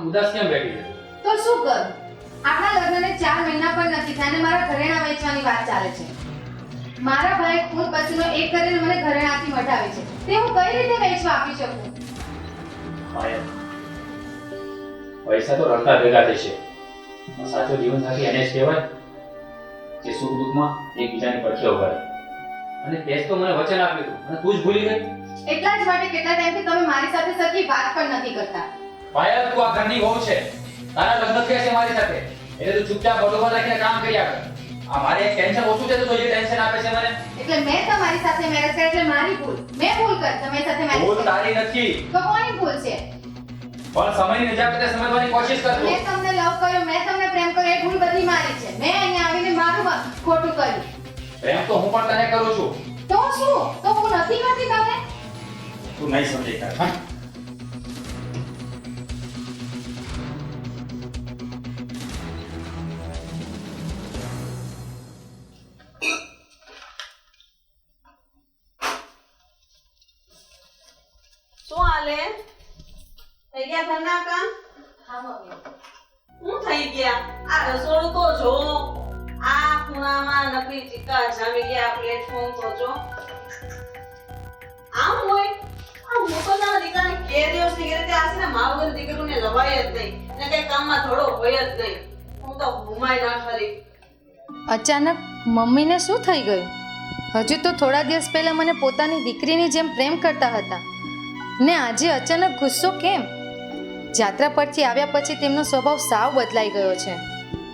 આમ ઉદાસ કેમ બેઠી છે. તો શું કર? આપણા લગ્નને ચાર મહિના પણ નથી થયા અને મારા ઘરેણા વેચવાની વાત ચાલે છે. મારા ભાઈ ખૂન પછીનો એક કરીને મને ઘરેણાથી મટાવે છે. તે હું કઈ રીતે વેચવા આપી શકું? પૈસા તો રડતા ભેગા થશે. સાચો જીવન સાથી એને જ કહેવાય જે સુખ દુઃખમાં એકબીજાની પડખે ઊભા રહે. અને તે તો મને વચન આપ્યું હતું. અને તું જ ભૂલી ગઈ. એટલા જ માટે કેટલા ટાઈમથી તમે મારી સાથે સરખી વાત પણ નથી કરતા. પાયલ તું આ ઘરની વહુ છે. તારા લગ્ન થયા છે મારી સાથે. એટલે તું ચૂપચાપ બરોબર રાખીને કામ કરી કર આ મારે ટેન્શન ઓછું છે તો જે ટેન્શન આપે છે મને? એટલે મેં તમારી સાથે મેરેજ કરી એટલે મારી ભૂલ. મેં ભૂલ કરી તમારી સાથે મેરેજ ભૂલ તારી નથી. તો કોની ભૂલ છે? પણ સમયની નજાકતે સમજવાની કોશિશ કરજો. મેં તમને લવ કર્યો મેં તમને પ્રેમ કર્યો એ ભૂલ બધી મારી છે. મેં અહીંયા આવીને મારું ખોટું કર્યું. પ્રેમ તો હું પણ તને કરું છું. તો શું? તો હું નથી કરતી તમને તું નહીં સમજી કર હા. થઈ ગયા ઘરના કામ? હા મમ્મી. શું થઈ ગયા? આ રસોડું તો જો. આ ખૂણામાં નકલી ચીકા જામી ગયા પ્લેટફોર્મ તો જો. આમ હોય. આ મોકલનારા દીકરાને કે દિવસની કે રીતે આશરે મા વગર દીકરીને લવાય જ નહીં. ને કઈ કામમાં થોડો હોય જ નહીં. હું તો ઘુમાય ના ખરી અચાનક મમ્મીને શું થઈ ગયું? હજુ તો થોડા દિવસ પહેલા મને પોતાની દીકરીની જેમ પ્રેમ કરતા હતા. ને આજે અચાનક ગુસ્સો કેમ? જાત્રા પરથી આવ્યા પછી તેમનો સ્વભાવ સાવ બદલાઈ ગયો છે.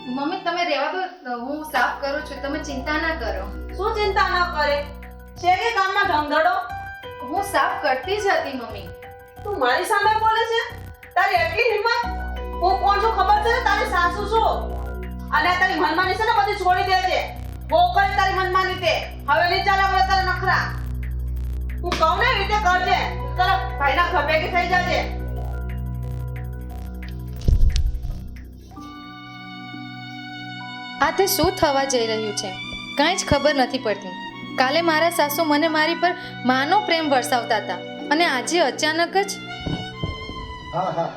મમ્મી તમે રહેવા દો. હું સાફ કરું છું. તમે ચિંતા ના કરો. શું ચિંતા ન કરે? છે કે કામમાં ઢંગધડો હું સાફ કરતી જ હતી મમ્મી. તું મારી સામે બોલે છે? તારી એટલી હિંમત? હું કોણ છું ખબર છે? તારી સાસુ છું અને તારી મનમાની છે ને બધી છોડી દેજે બહુ કરી તારી મનમાની તે. હવે નહીં ચાલે હવે તારા નખરા. હું કહું ને રીતે કરજે. તારા ભાઈના ખભેગી થઈ જાજે. આ તે શું થવા જઈ રહ્યું છે? કાંઈ જ ખબર નથી પડતી. કાલે મારા સાસુ મને મારી પર માનો પ્રેમ વરસાવતા હતા અને આજે અચાનક જ હા હા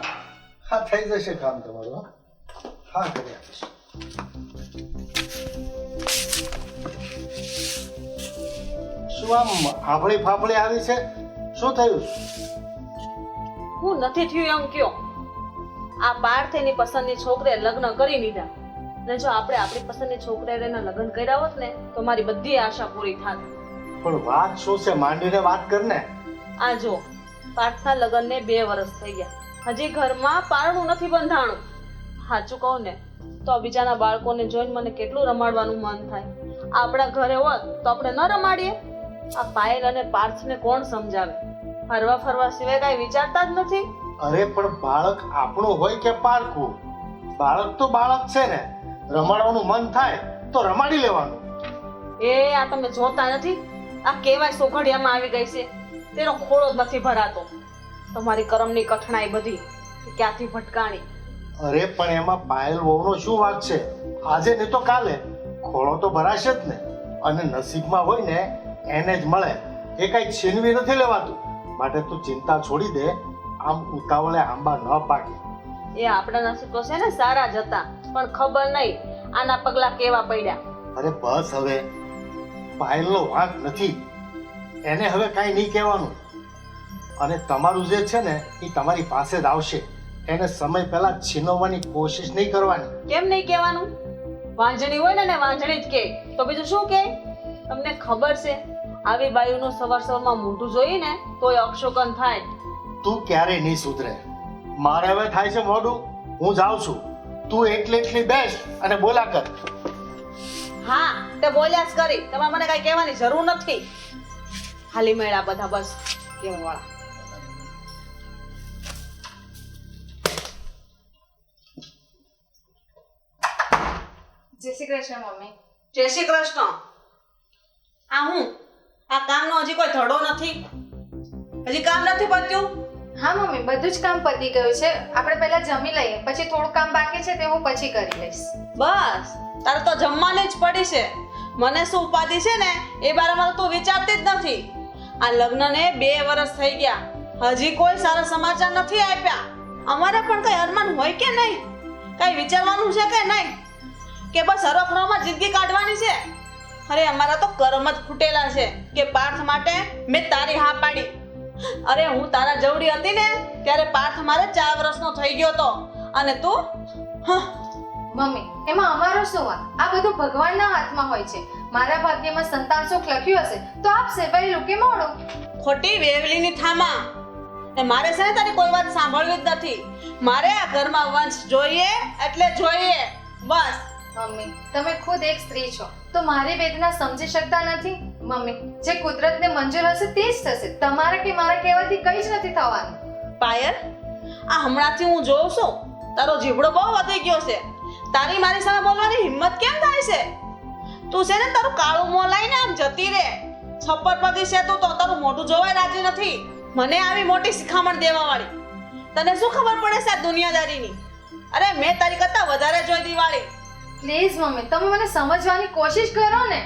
હા. થઈ જશે કામ તમારું હા. કરી આપીશ. શું આમ આફળી ફાફળી આવી છે? શું થયું? હું નથી થયું એમ કયો. આ પાર્થની પસંદની છોકરીએ લગ્ન કરી લીધા. ને જો આપણે આપણી પસંદની છોકરીએ એના લગ્ન કર્યા હોત ને તો મારી બધી આશા પૂરી થાત. પણ વાત શું છે? માંડીને વાત કર ને. આ જો પાર્થના લગ્નને બે વર્ષ થઈ ગયા. હજી ઘરમાં પારણું નથી બંધાણું. સાચું કહું ને તો બીજાના બાળકોને જોઈને મને કેટલું રમાડવાનું મન થાય. આપણા ઘરે હોત તો આપણે ન રમાડીએ. આ પાયલ અને પાર્થને કોણ સમજાવે? ફરવા ફરવા સિવાય કાંઈ વિચારતા જ નથી? અરે પણ બાળક આપણું હોય કે પારખું? બાળક તો બાળક છે ને. રમાડવાનું મન થાય તો રમાડી લેવાનું. એ આ તમે જોતા નથી? આ કેવાય સોઘડિયામાં આવી ગઈ છે. તેનો ખોળો જ નથી ભરાતો. તમારી કરમની કઠણાઈ બધી ક્યાંથી ભટકાણી? અરે પણ એમાં પાયલ વહુનો શું વાત છે? આજે નહીં તો કાલે. ખોળો તો ભરાશે જ ને. અને નસીબમાં હોય ને એને જ મળે. એ કઈ છીનવી નથી લેવાતું. માટે તું ચિંતા છોડી દે. આમ ઉતાવળે આંબા ન પાકે. એ આપણા નસીબ તો છે ને સારા જ હતા પણ ખબર નહીં આના પગલા કેવા પડ્યા. અરે બસ હવે પાયલનો વાંક નથી. એને હવે કાંઈ નહીં કહેવાનું. અને તમારું જે છે ને એ તમારી પાસે જ આવશે. એને સમય પહેલા છીનવવાની કોશિશ નહીં કરવાની. કેમ નહીં કહેવાનું? વાંજણી હોય ને ને વાંજણી જ કે. તો બીજું શું કે? તમને ખબર છે આવી બાયુનું સવાર સવારમાં મોઢું જોઈને તોય અક્ષોકન થાય. તું ક્યારે નહીં સુધરે. મારે હવે થાય છે મોડું. હું જાઉં છું. તું એટલી એટલી બેસ અને બોલા કર. હા તે બોલ્યા જ કરી. તમારે મને કઈ કહેવાની જરૂર નથી. ખાલી મેળા બધા બસ. કેવા વાળા જય શ્રી કૃષ્ણ મમ્મી. જય શ્રી કૃષ્ણ. આ હું? આ કામનો હજી કોઈ ધડો નથી? હજી કામ નથી પત્યું? હા, મમ્મી, બધું જ કામ પતી ગયું છે. આપણે પહેલા જમી લઈએ, પછી થોડું કામ બાકી છે તે હું પછી કરી લઈશ. બસ, તારે તો જમવાની જ પડી છે. મને શું ઉપાધિ છે ને, એ બારામાં તો વિચારતી જ નથી. આ લગ્નને બે વર્ષ થઈ ગયા. હજી કોઈ સારા સમાચાર નથી આપ્યા. અમારે પણ કઈ અરમાન હોય કે નહીં? કઈ વિચારવાનું છે કે નહીં? કે બસ હરફરામાં જિંદગી કાઢવાની છે? અરે, અમારા તો કર્મ જ ફૂટેલા છે કે પાર્થ માટે મેં તારી હા પાડી. અરે હું તારા જવડી હતી ને ત્યારે પાર્થ મારે ચાર વર્ષનો થઈ ગયો તો. અને તું? મમ્મી એમાં અમારો શું વાત? આ બધું ભગવાનના હાથમાં હોય છે. મારા ભાગ્યમાં સંતાન સુખ લખ્યું હશે તો આપ સેવાયેલું કે મોડો. ખોટી વેવલીની થામા. ને મારે છે ને તારી કોઈ વાત સાંભળવી જ નથી. મારે આ ઘરમાં વંશ જોઈએ એટલે જોઈએ. બસ. મમ્મી તમે ખુદ એક સ્ત્રી છો તો મારી વેદના સમજી શકતા નથી? મમ્મી જે કુદરતને મંજૂર હશે તે જ થશે. તમારે કે મારા કહેવાથી કંઈ જ નથી થવાનું. પાયલ આ હમણાંથી હું જોઉં છું. તારો જીવડો બહુ વધી ગયો છે. તારી મારી સામે બોલવાની હિંમત કેમ થાય છે? તું છે ને તારું કાળું મોં લઈને આમ જતી રે છપ્પર પગી છે તું તો તારું મોઢું જોવાય રાજી નથી. મને આવી મોટી શિખામણ દેવા વાળી તને શું ખબર પડે છે આ દુનિયાદારીની? અરે મેં તારી કરતા વધારે જોઈ દિવાળી. પ્લીઝ મમ્મી તમે મને સમજવાની કોશિશ કરો ને.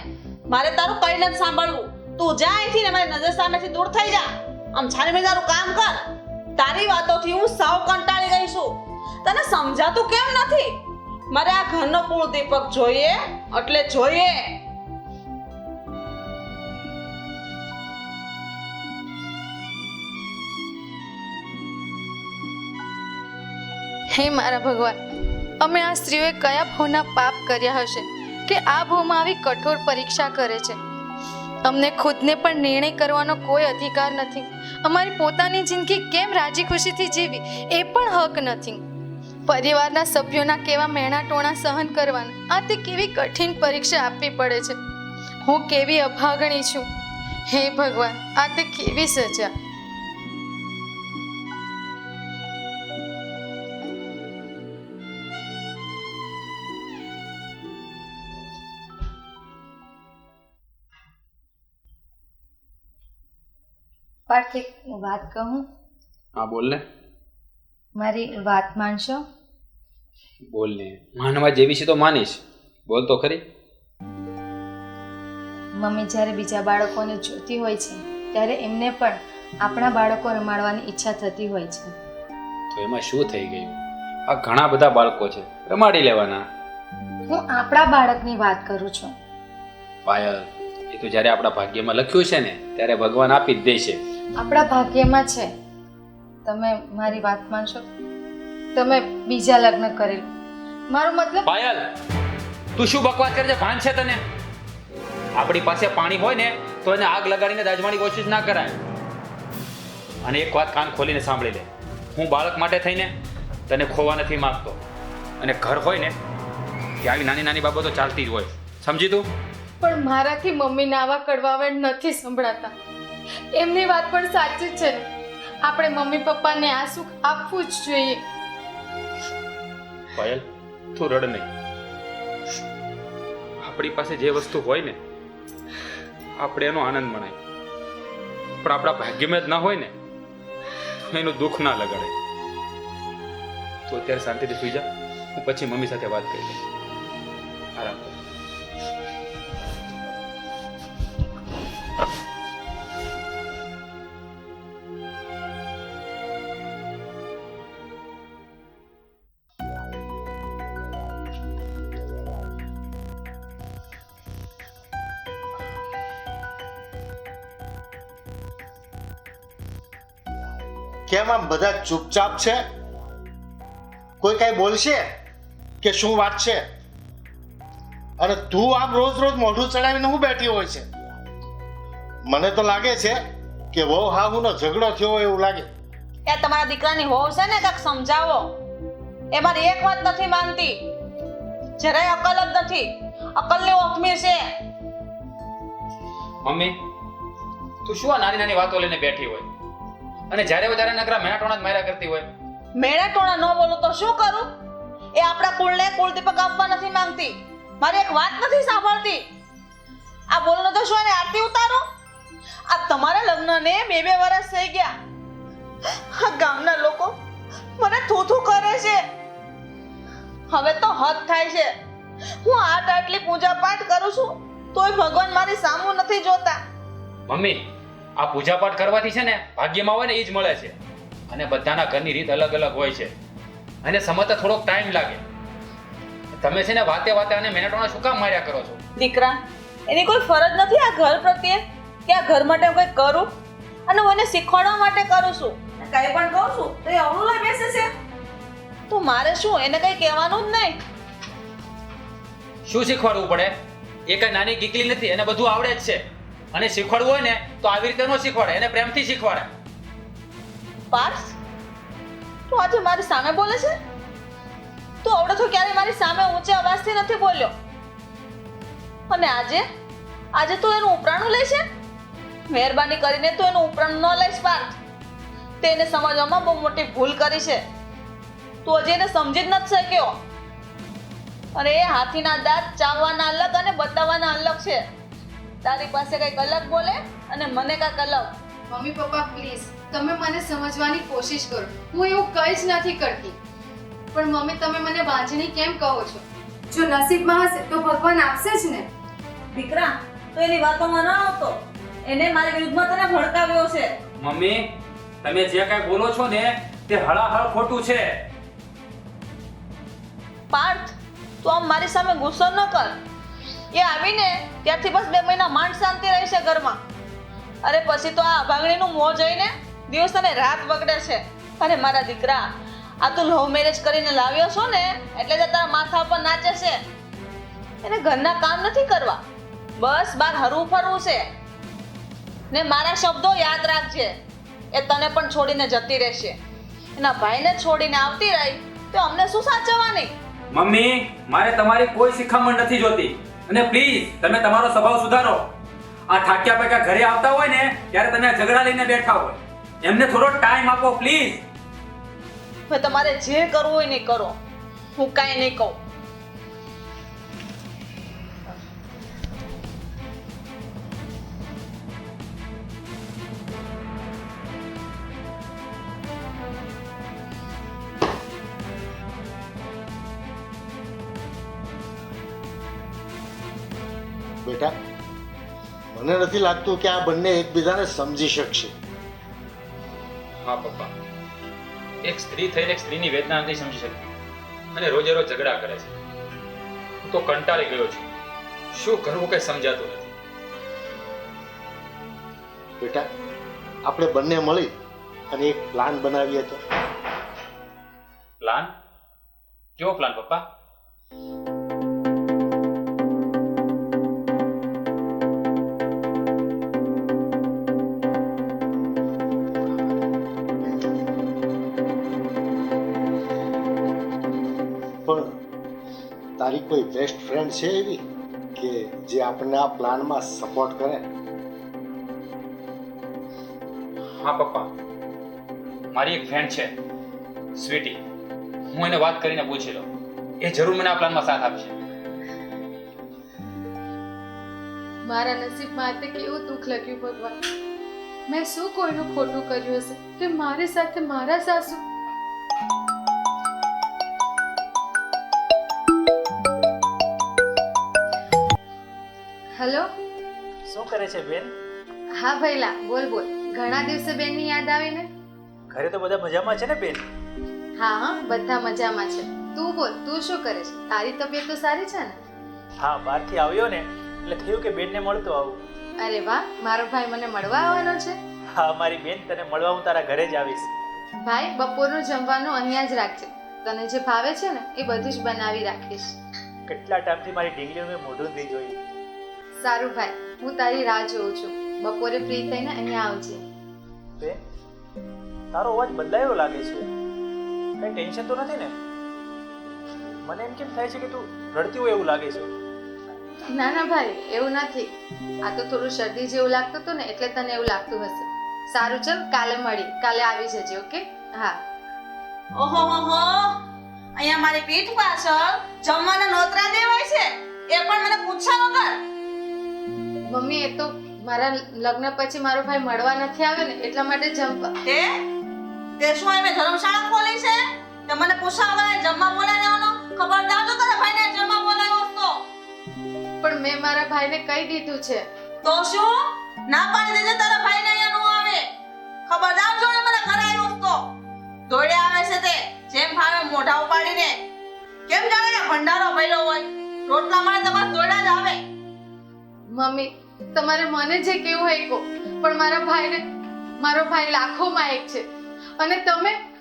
મારે તારું કઈ નથી સાંભળવું. તું જા અહીંથી ને મારી નજર સામેથી દૂર થઈ જા. આમ છાની મેં તારું કામ કર. તારી વાતોથી હું સાવ કંટાળી ગઈ છું. તને સમજાતું કેમ નથી? મારે આ ઘરનો પૂર્ણ દીપક જોઈએ, એટલે જોઈએ. હે મારા ભગવાન, અમે આ સ્ત્રીઓએ કયા ભવના પાપ કર્યા હશે? કે આ ભૂમાં આવી કઠોર પરીક્ષા કરે છે. અમને ખુદને પણ નિર્ણય કરવાનો કોઈ અધિકાર નથી. અમારી પોતાની જિંદગી કેમ રાજી ખુશીથી જીવી, એ પણ હક નથી. પરિવારના સભ્યોના કેવા મેણા ટોણા સહન કરવાના, આ તે કેવી કઠિન પરીક્ષા આપવી પડે છે. હું કેવી અભાગણી છું. હે ભગવાન, આ તે કેવી સજા. પાર્થ એક વાત કહું? હા બોલ ને. મારી વાત માનશો? બોલ ને. માનવા જેવી છે તો માનીશ. બોલ તો ખરી. મમ્મી જ્યારે બીજા બાળકોને જોતી હોય છે ત્યારે એમને પણ આપણા બાળકો રમાડવાની ઈચ્છા થતી હોય છે. તો એમાં શું થઈ ગયું? આ ઘણા બધા બાળકો છે રમાડી લેવાના. હું આપણા બાળકની વાત કરું છું. પાયલ એ તો જ્યારે આપણા ભાગ્યમાં લખ્યું છે ને ત્યારે ભગવાન આપી જ દેશે. છે આપણા ભાગ્યમાં છે. તમે મારી વાત માનશો? તમે બીજા લગ્ન કરી મારો મતલબ પાયલ તું શું બકવાસ કરે છે? ભાન છે તને? આપણી પાસે પાણી હોય ને તો એને આગ લગાડીને દાજવાની કોશિશ ના કરાય. અને એક વાત કાન ખોલીને સાંભળી લે. હું બાળક માટે થઈને તને ખોવા નથી માગતો. અને ઘર હોય ને કે આવી નાની નાની બાબતો ચાલતી જ હોય. સમજી તું? પણ મારાથી મમ્મીને આવા કડવાવેડ નથી સંભળાતા. એમની વાત પણ સાચી છે. આપણે મમ્મી પપ્પાને આ સુખ આપવું જ જોઈએ. પાયલ, તું રડ નહીં. આપણી પાસે જે વસ્તુ હોય ને, આપણે એનો આનંદ મનાય. પણ આપણા ભાગ્યમાં જ ના હોય ને, એનું દુઃખ ના લગાડે. તો અત્યારે શાંતિથી સુઈ જા, હું પછી મમ્મી સાથે વાત કરી લઈશ. આરામ કર બધા ચૂપચાપ છે? કોઈ કઈ બોલશે કે શું વાત છે? અને તું આમ રોજ રોજ મોઢું ચડાવીને હું બેઠી હોય છે? મને તો લાગે છે કે વહુ હાહુનો ઝઘડો થયો હોય એવું લાગે. એ તમારા દીકરાની હોવ છે ને કાંઈક સમજાવો? એ મારી એક વાત નથી માનતી. જરાય અકલ જ નથી. અકલની ઓખમી છે. મમ્મી તું શું આ નાની નાની વાતો લઈને બેઠી હોય? અને જ્યારે વધારે નકરા મેણાટોણા જ માર્યા કરતી હોય. મેળા ટોણા ન બોલું તો શું કરું? એ આપણા કુળને કુળદીપક આપવા નથી માંગતી. મારી એક વાત નથી સાંભળતી. આ બોલનો તો શું એને આરતી ઉતારો? આ તમારા લગ્નને બે બે વર્ષ થઈ ગયા. આ ગામના લોકો મને થૂથું કરે છે. હવે તો હદ થાય છે. હું આટ આટલી પૂજા પાઠ કરું છું તોય ભગવાન મારી સામું નથી જોતા. મમ્મી આ પૂજા પાઠ કરવાથી છે ને ભાગ્યમાં હોય ને એ જ મળે છે. અને બધાના ઘરની રીત અલગ અલગ હોય છે. અને સમજતા થોડોક ટાઈમ લાગે. તમે છે ને વાતે વાતે અને મહેનતોના શું કામ માર્યા કરો છો? દીકરા એની કોઈ ફરજ નથી આ ઘર પ્રત્યે કે આ ઘર માટે હું કંઈક કરું? અને હું એને શીખવાડવા માટે કરું છું? કંઈ પણ કહું છું તો એ અવળું લઈ બેસે છે. તો મારે શું એને કંઈ કહેવાનું જ નહીં? શું શીખવાડવું પડે? એ કઈ નાની કીકલી નથી એને બધું આવડે જ છે. અને શીખવાડવું હોય ને, તો આવી રીતે ન શીખવાડે, એને પ્રેમથી શીખવાડે. પાર્થ તું આજે મારી સામે બોલે છે? તું આવડે તો ક્યારે મારી સામે ઊંચા અવાજથી નથી બોલ્યો. અને આજે? આજે તું એનું ઉપરાણું લે છે? મહેરબાની કરીને તું એનું ઉપરાણું ન લઈશ, પાર્થ. તે એને સમજવામાં બહુ મોટી ભૂલ કરી છે. તું હજી એને સમજી જ નથી શક્યો. અને એ હાથીના દાંત ચાવવાના અલગ અને બતાવવાના અલગ છે. તારી પાસે કંઈક અલગ બોલે અને મને કંઈક અલગ. મમ્મી પપ્પા પ્લીઝ તમે મને સમજવાની કોશિશ કરો. હું એવું કંઈ જ નથી કરતી. પણ મમ્મી તમે મને વાંચણી કેમ કહો છો? જો નસીબમાં હશે તો ભગવાન આપશે જ ને. દીકરા તો એની વાતોમાં ન આવતો. એને મારી વિરુદ્ધમાં તને ભડકાવ્યો છે. મમ્મી તમે જે કાંઈ બોલો છો ને તે હળાહળ ખોટું છે. પાર્થ તું આમ મારી સામે ગુસ્સો ન કર. એ આવીને ત્યારથી બસ બે મહિના માંડ શાંતિ રહેશે ઘરમાં. અરે પછી તો આ ભાગણીનું મોં જોઈને દિવસ અને રાત બગડે છે. અરે મારા દીકરા, આ તું લવ મેરેજ કરીને લાવ્યો છો ને, એટલે જ તારા માથા પર નાચે છે. એને ઘરના કામ નથી કરવા. બસ બાર હરવું ફરવું છે. ને મારા શબ્દો યાદ રાખજે. એ તને પણ છોડીને જતી રહેશે. એના ભાઈને છોડીને આવતી રહી, તો અમને શું સાચવવાની? મમ્મી, મારે તમારી કોઈ શિખામણ નથી જોતી. અને પ્લીઝ તમે તમારો સ્વભાવ સુધારો. આ ઠાક્યા પાક્યા ઘરે આવતા હોય ને, ત્યારે તમે આ ઝઘડા લઈને બેઠા હોય. એમને થોડો ટાઈમ આપો પ્લીઝ હવે તમારે જે કરવું હોય ને કરો. હું કાંઈ નહીં કહું. નથી લાગતું કે આ બંને એકબીજાને સમજી શકશે. હા પપ્પા. એક સ્ત્રી થઈને એક સ્ત્રીની વેદના નથી સમજી શકતી. અને રોજે રોજ ઝઘડા કરે છે. હું તો કંટાળી ગયો છું. શું કરવું કઈ સમજાતું નથી. બેટા આપણે બંને મળી અને એક પ્લાન બનાવીએ તો. પ્લાન કેવો પ્લાન પપ્પા? તારી કોઈ બેસ્ટ ફ્રેન્ડ છે એવી કે જે આપણને આ પ્લાનમાં સપોર્ટ કરે? હા પપ્પા. મારી એક ફ્રેન્ડ છે સ્વીટી હું એને વાત કરીને પૂછી લઉં. એ જરૂર મને આ પ્લાનમાં સાથ આપશે. મારા નસીબમાં તે કેવું દુઃખ લખ્યું ભગવાન. મેં શું કોઈનું ખોટું કર્યું હશે? કે મારી સાથે મારા સાસુ હેલો? શું કરે છે બેન? હા ભૈલા બોલ બોલ. ઘણા દિવસે બેનની યાદ આવી ને? ઘરે તો બધા મજામાં છે ને બેન? હા હા બધા મજામાં છે. તું બોલ તું શું કરે છે તારી તબિયત તો સારી છે ને? હા બહારથી આવ્યો ને એટલે થયું કે બેનને મળતો આવું. અરે વાહ મારો ભાઈ મને મળવા આવવાનો છે? હા મારી બેન તને મળવા હું તારા ઘરે જ આવીશ. ભાઈ બપોરનું જમવાનું અહીંયા જ રાખજે. તને જે ભાવે છે ને એ બધું જ બનાવી રાખીશ. કેટલા ટાઈમથી મારી ઢીંગલીનું મેં મોઢું નથી જોયું સારું ભાઈ હું તારી રાહ જોઉં છું. બપોરે ફ્રી થઈને અહીંયા આવજે. બેન તારો અવાજ બદલાયો લાગે છે. કઈ ટેન્શન તો નથી ને? મને એમ કેમ થાય છે કે તું રડતી હોય એવું લાગે છે? ના ના ભાઈ એવું નથી. આ તો થોડું શરદી જેવું લાગતું હતું ને એટલે તને એવું લાગતું હશે. સારું ચલ કાલે મળી. કાલે આવી જજે ઓકે? હા. ઓહો હો હો. અહીંયા મારી પીઠ પાછળ જમવાના નોતરા દેવાય છે? એ પણ મને પૂછ્યા વગર? મમ્મી એ તો મારા લગ્ન પછી મારો ભાઈ મળવા નથી આવ્યો ને એટલા માટે જમવા તે? તે શું એમે ધર્મશાળા ખોલી છે? તે મને તમને પૂછાવા જમવા બોલાવવાનો? ખબરદાર તો તારા ભાઈને? જમવા બોલાવ્યો તો પણ મેં મારા ભાઈને કહી દીધું છે. તો શું? ના પાડી દેજે તારા ભાઈને અહીંયા નો આવે. ખબરદાર જો મને ઘરે આવ્યો તો દોડે આવે છે તે જેમ ભાવે મોઢા ઉપાડીને. કેમ જાણે ભંડારો ભયલો હોય? રોટલા માટે તમારે દોડા જ આવે. મમ્મી તમારે મને જે કેવું હોય કહો. પણ મારા ભાઈને, મારો ભાઈ લાખોમાં એક છે. અને તમે